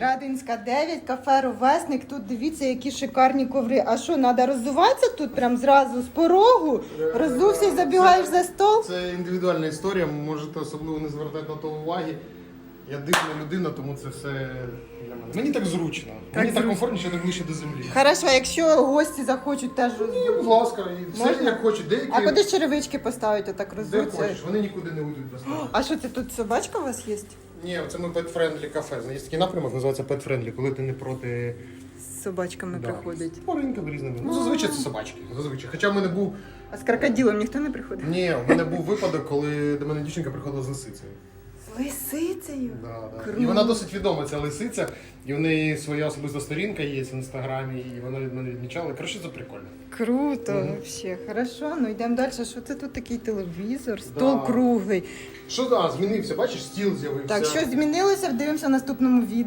Градинська 9, кафе Ровесник. Тут дивіться, які шикарні коври. А що, треба роззуватися тут прям зразу з порогу? Роззувся і забігаєш за стол? Це індивідуальна історія, можете особливо не звертати на то уваги. Я дивна людина, тому це все для мене. Мені так зручно. Мені так комфортніше, так ближче до землі. Хорошо, а якщо гості захочуть теж Ні, будь ласка, і все Можна? як хочуть. Деякі А куди черевички поставити, отак де хочеш, вони нікуди не уйдуть без того. А що це тут собачка у вас є? Ні, це ми pet friendly кафе. Є такий напрямок, називається pet friendly, коли ти не проти З собачками Да. приходить. По ринкам різними. Ну, зазвичай це собачки. Зазвичай. Хоча в мене був. А з крокодилом ніхто не приходить? Ні, в мене був випадок, коли до мене дівчинка приходила з лисицею. Лисицею? Да, да. Круто. І вона досить відома, ця лисиця, і в неї своя особиста сторінка є в інстаграмі, і вона від мене відмічала. Коротше, це прикольно. Круто, Мгм. вообще. Хорошо, ну йдемо далі. Що це тут такий телевізор, стол Да. круглий. Що да, змінився, бачиш, стіл з'явився. Так, що змінилося, дивимося в наступному відео.